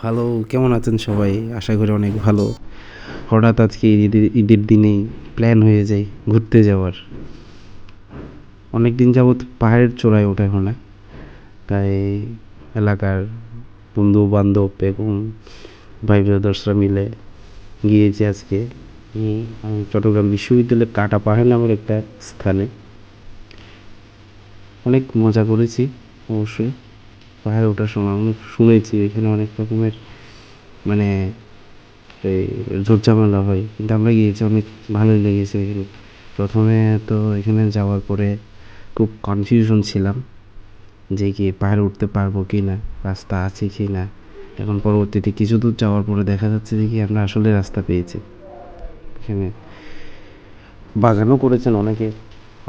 Hello কেমন আছেন সবাই? আশা করি অনেক ভালো। হঠাৎ আজকে ঈদের ঈদের দিনেই প্ল্যান হয়ে যায় ঘুরতে যাওয়ার। অনেক দিন যাবৎ পাহাড়ের চূড়ায় ওঠা হয় তাই এলাকার বন্ধু বান্ধব এবং ভাই ব্রাদার্সরা মিলে গিয়েছি আজকে। আমি চট্টগ্রাম বিশ্ববিদ্যালয়ের কাটা পাহাড় নামের একটা স্থানে। অনেক মজা করেছি অবশ্যই। পাহাড়ে ওঠার সময় অনেক শুনেছি, এখানে অনেক রকমের মানে এই ঝুটঝামেলা হয়। কিন্তু আমরা গিয়েছি, অনেক ভালোই লেগেছে এখানে। প্রথমে তো এখানে যাওয়ার পরে খুব কনফিউশন ছিলাম যে কি পাহাড়ে উঠতে পারব কি না রাস্তা আছে কি না এখন পরবর্তীতে কিছু দূর যাওয়ার পরে দেখা যাচ্ছে যে কি আমরা আসলে রাস্তা পেয়েছি। এখানে বাগানও করেছেন অনেকে।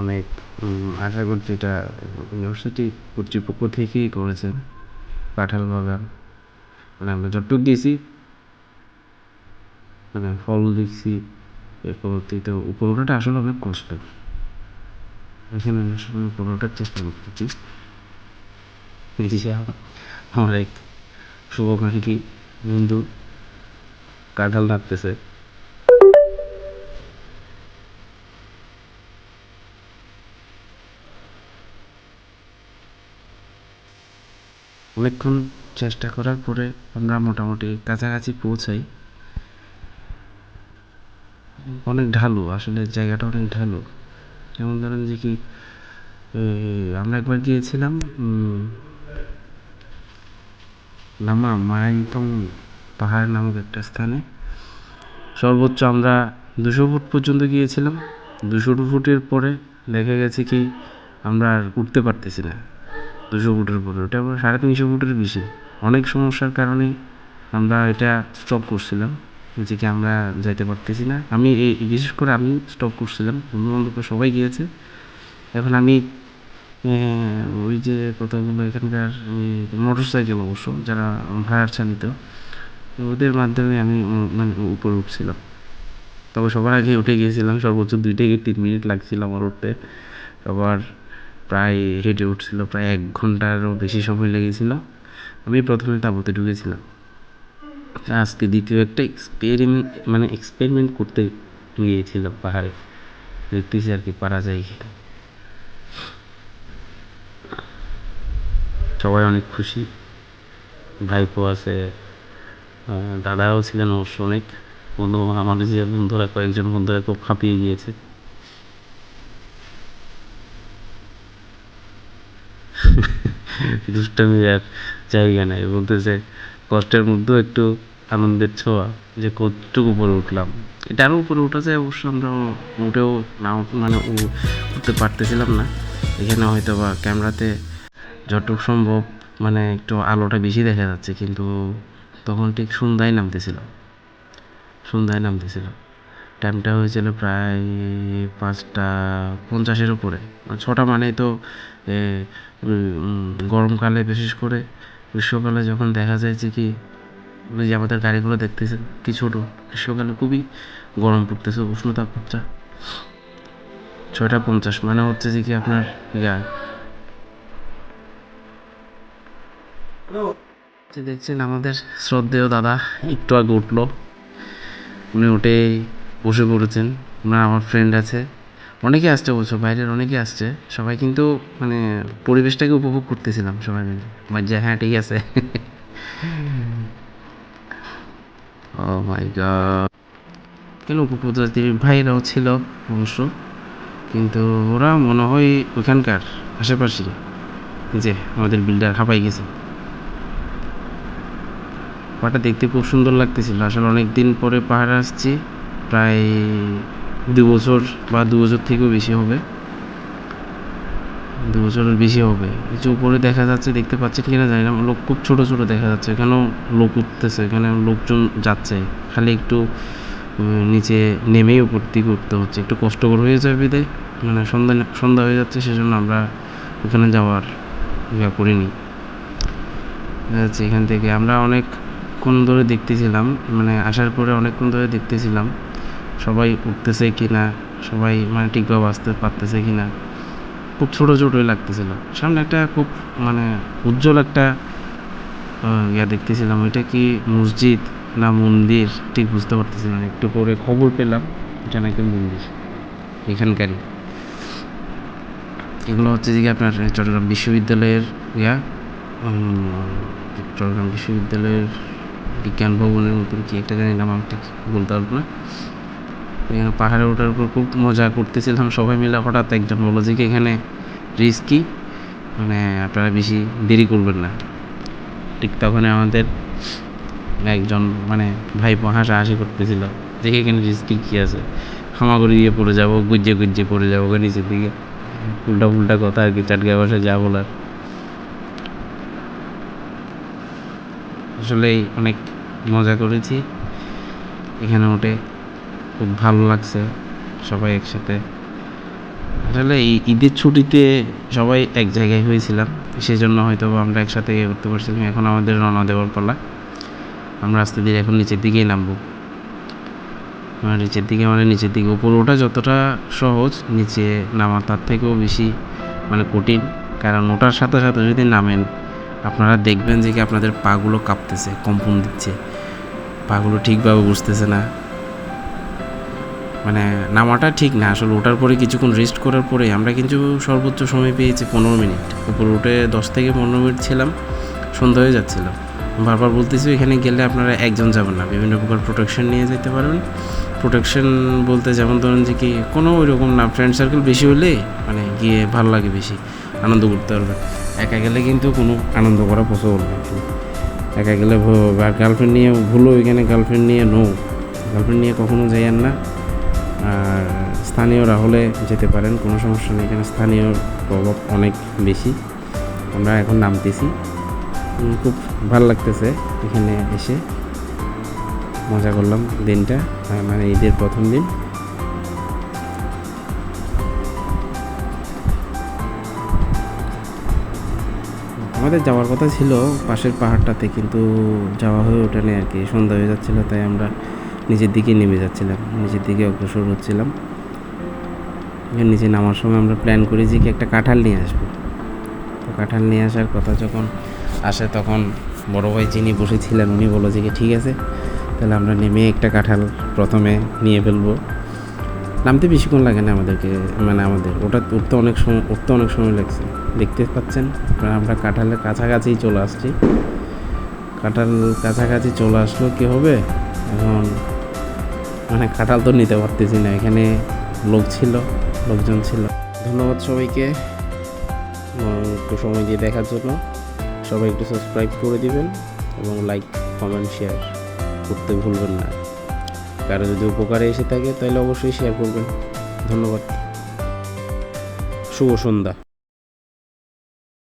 অনেক আশা করছি এটা ইউনিভার্সিটি কর্তৃপক্ষ থেকেই করেছেন কাঁঠাল বাগান। মানে আমরা যতটুকু গেছি মানে ফল দেখছি এর পরবর্তীতে উপরে আসলে অনেক কষ্ট এখানে আসলে চেষ্টা করতেছি। আমার এক শুভকাঙ্ক্ষী বন্ধু কাঁঠাল নাড়তেছে। অনেকক্ষণ চেষ্টা করার পরে আমরা মোটামুটি কাছাকাছি পৌঁছাই। অনেক ঢালু, আসলে জায়গাটা অনেক ঢালু। যেমন ধরেন যে কি আমরা একবার গিয়েছিলাম লামা মায়াংতং পাহাড় নামক একটা স্থানে। সর্বোচ্চ আমরা দুশো ফুট পর্যন্ত গিয়েছিলাম। দুশো ফুটের পরে দেখা গেছে কি, আমরা আর উঠতে পারতেছি না। দুশো ফুটের উপরে ওটা আমরা সাড়ে তিনশো ফুটের বেশি অনেক সমস্যার কারণে আমরা এটা স্টপ করছিলাম। যে কি আমরা যাইতে পারতেছি না। আমি এই বিশেষ করে আমি স্টপ করছিলাম। বন্ধু বান্ধব সবাই গিয়েছে। এখন আমি ওই যে কথাগুলো এখানকার মোটর সাইকেল অবশ্য, যারা ভাড়ার চালিত, ওদের মাধ্যমে আমি মানে উপরে উঠছিলাম। তবে সবার আগে উঠে গিয়েছিলাম। সর্বোচ্চ দুই থেকে তিন মিনিট লাগছিল আমার উঠতে। সবার প্রায় হেঁটে উঠছিল, প্রায় এক ঘন্টারও বেশি সময় লেগেছিল। আমি প্রথমে তাঁবুতে ঢুকেছিলাম। আজকে দ্বিতীয় একটা এক্সপেরিমেন্ট মানে এক্সপেরিমেন্ট করতে গিয়েছিলাম পাহাড়ে। দেখতেছি আর কি পারা যায় কি সবাই অনেক খুশি। ভাইপো আছে দাদাও ছিলেন অবশ্য অনেক। বন্ধু আমাদের যে বন্ধুরা, কয়েকজন বন্ধুরা খুব হাঁপিয়ে গিয়েছে। দুষ্টামি আর জায়গা নেই। বলতেছে কষ্টের মধ্যেও একটু আনন্দের ছোঁয়া, যে কতটুকু উপরে উঠলাম। এটারও উপরে উঠা যায় অবশ্য, আমরা উঠেও না মানে উঠতে পারতেছিলাম না। এখানে হয়তো বা ক্যামেরাতে যতটুকু সম্ভব মানে একটু আলোটা বেশি দেখা যাচ্ছে, কিন্তু তখন ঠিক সন্ধ্যায় নামতেছিল সন্ধ্যায় নামতেছিল টাইমটা হয়েছিল প্রায় পাঁচটা, পঞ্চাশের উপরে। মানে ছটা মানে তো গরমকালে বিশেষ করে গ্রীষ্মকালে যখন দেখা যায় যে কি, ওই যে আমাদের গাড়িগুলো দেখতেছেন কি ছোটো, গ্রীষ্মকালে খুবই গরম পড়তেছে, উষ্ণ তাপমাত্রা। ছয়টা পঞ্চাশ মানে হচ্ছে যে কি আপনার দেখছেন আমাদের শ্রদ্ধেয় দাদা, একটু আগে উঠল। উনি উঠে বসে পড়েছেন ওনার আমার ফ্রেন্ড আছে। অনেকে আসছে অবশ্য বাইরের অনেকে আসছে। সবাই কিন্তু মানে পরিবেশটাকে উপভোগ করতেছিলাম সবাই মিলে। আমার যে হ্যাঁ ঠিক আছে। ও মাই গড কেন উপপ্রজাতির ভাইরাও ছিল অবশ্য কিন্তু ওরা মনে হয় ওখানকার আশেপাশে যে আমাদের বিল্ডার হাঁপাই গেছে। পাহাড়টা দেখতে খুব সুন্দর লাগতেছিল। আসলে অনেক দিন পরে পাহাড়ে আসছি। প্রায় দু বছর বা দু বছর থেকেও বেশি হবে। দু বছরের বেশি হবে। কিছু উপরে দেখা যাচ্ছে, দেখতে পাচ্ছি কিনা জানি না। লোক খুব ছোট ছোট দেখা যাচ্ছে। এখানেও লোক উঠতেছে, এখানে লোকজন যাচ্ছে। খালি একটু নিচে নেমেই উপর দিকে উঠতে হচ্ছে। একটু কষ্টকর হয়ে যাবে মানে সন্ধ্যা সন্ধ্যা হয়ে যাচ্ছে, সেজন্য আমরা ওখানে যাওয়ার ইয়া করিনি। যাচ্ছে এখান থেকে। আমরা অনেকক্ষণ ধরে দেখতেছিলাম। মানে আসার পরে অনেকক্ষণ ধরে দেখতেছিলাম। সবাই উঠতেছে কি না সবাই মানে ঠিকভাবে আসতে পারতেছে কি না খুব ছোটো ছোটোই লাগতেছিল। সামনে একটা খুব মানে উজ্জ্বল একটা ইয়া দেখতেছিলাম, ওইটা কি মসজিদ না মন্দির? ঠিক বুঝতে পারতেছিলাম না। একটু পরে খবর পেলাম, এটা নাকি মন্দির, এখানকারই। এগুলো হচ্ছে যে আপনার চট্টগ্রাম বিশ্ববিদ্যালয়ের ইয়া চট্টগ্রাম বিশ্ববিদ্যালয়ের বিজ্ঞান ভবনের মতন কি একটা জানি নাম আমি ঠিক বলতে পারব না। পাহাড়ে ওঠার উপর খুব মজা করতেছিলাম। সবাই মিলে হঠাৎ একজন বলল যে কি এখানে রিস্কি মানে আপনারা বেশি দেরি করবেন না। ঠিক তখনই আমাদের একজন মানে ভাইপো হাসাহাসি করতেছিল যে এখানে রিস্কি কী আছে? হামাগুড়ি দিয়ে পড়ে যাব গুজ্জে গুজ্জে পড়ে যাব নিচের দিকে। উল্টা উল্টা কথা আর কি চাটকা বসে যা বলার। আসলেই অনেক মজা করেছি। এখানে উঠে খুব ভালো লাগছে সবাই একসাথে। আসলে এই ঈদের ছুটিতে সবাই এক জায়গায় হয়েছিলাম সেই জন্য হয়তো আমরা একসাথে ইয়ে করতে পারছিলাম। এখন আমাদের রওনা দেওয়ার পালা আমরা আস্তে ধীরে এখন নিচের দিকেই নামবো। নিচের দিকে মানে নিচের দিকে, উপরে ওঠা যতটা সহজ, নিচে নামা তার থেকেও বেশি মানে কঠিন। কারণ ওটার সাথে সাথে যদি নামেন, আপনারা দেখবেন যে কি আপনাদের পাগুলো কাঁপতেছে, কম্পন দিচ্ছে। পাগুলো ঠিকভাবে বুঝতেছে না। মানে নামাটা ঠিক না। আসলে ওঠার পরে কিছুক্ষণ রেস্ট করার পরে আমরা কিন্তু সর্বোচ্চ সময় পেয়েছি পনেরো মিনিট। উপরে উঠে দশ থেকে পনেরো মিনিট ছিলাম, সন্ধ্যা হয়ে যাচ্ছিল। বারবার বলতেছি, এখানে গেলে আপনারা একজন যাবেন না। বিভিন্ন প্রকার প্রোটেকশন নিয়ে যেতে পারবেন। প্রোটেকশন বলতে যেমন ধরুন যে কি, কোনো ওই রকম না। ফ্রেন্ড সার্কেল বেশি হলে মানে গিয়ে ভালো লাগে বেশি, আনন্দ করতে পারবেন একা গেলে কিন্তু কোনো আনন্দ করা পসিবল না। একা গেলে আর গার্লফ্রেন্ড নিয়ে ভুলো এখানে গার্লফ্রেন্ড নিয়ে নো গার্লফ্রেন্ড নিয়ে কখনো যাইয়েন না। আর স্থানীয়রা হলে যেতে পারেন, কোনো সমস্যা নেই। এখানে স্থানীয় প্রভাব অনেক বেশি। আমরা এখন নামতেছি। খুব ভালো লাগতেছে এখানে এসে। মজা করলাম দিনটা মানে ঈদের প্রথম দিন। আমাদের যাওয়ার কথা ছিল, পাশের পাহাড়টাতে কিন্তু যাওয়া হয়ে ওঠেনি আর কি, সন্ধ্যা হয়ে যাচ্ছিল, তাই আমরা নিচের দিকে নেমে যাচ্ছিলাম নিচের দিকে অগ্রসর হচ্ছিলাম। নিচে নামার সময় আমরা প্ল্যান করি যে কি একটা কাঁঠাল নিয়ে আসব। তো কাঁঠাল নিয়ে আসার কথা যখন আসে তখন বড় ভাই যিনি বসেছিলেন, উনি বলল যে ঠিক আছে, তাহলে আমরা নেমে একটা কাঁঠাল প্রথমে নিয়ে ফেলব। নামতে বেশিক্ষণ লাগে না আমাদেরকে মানে আমাদের, ওটা উঠতে অনেক সময় উঠতে অনেক সময় লাগছে। দেখতে পাচ্ছেন আমরা কাঁঠালের কাছাকাছি চলে আসছি। কাঁঠাল কাছাকাছি চলে আসলো, কি হবে? এখন মানে কাঁঠাল তো নিতে পারতেছি না, এখানে লোক ছিল, লোকজন ছিল। ধন্যবাদ সবাইকে একটু সময় দিয়ে দেখার জন্য। সবাই একটু সাবস্ক্রাইব করে দিবেন, এবং লাইক কমেন্ট শেয়ার করতে ভুলবেন না। কারও যদি উপকারে এসে থাকে, তাহলে অবশ্যই শেয়ার করবেন। ধন্যবাদ। শুভ সন্ধ্যা।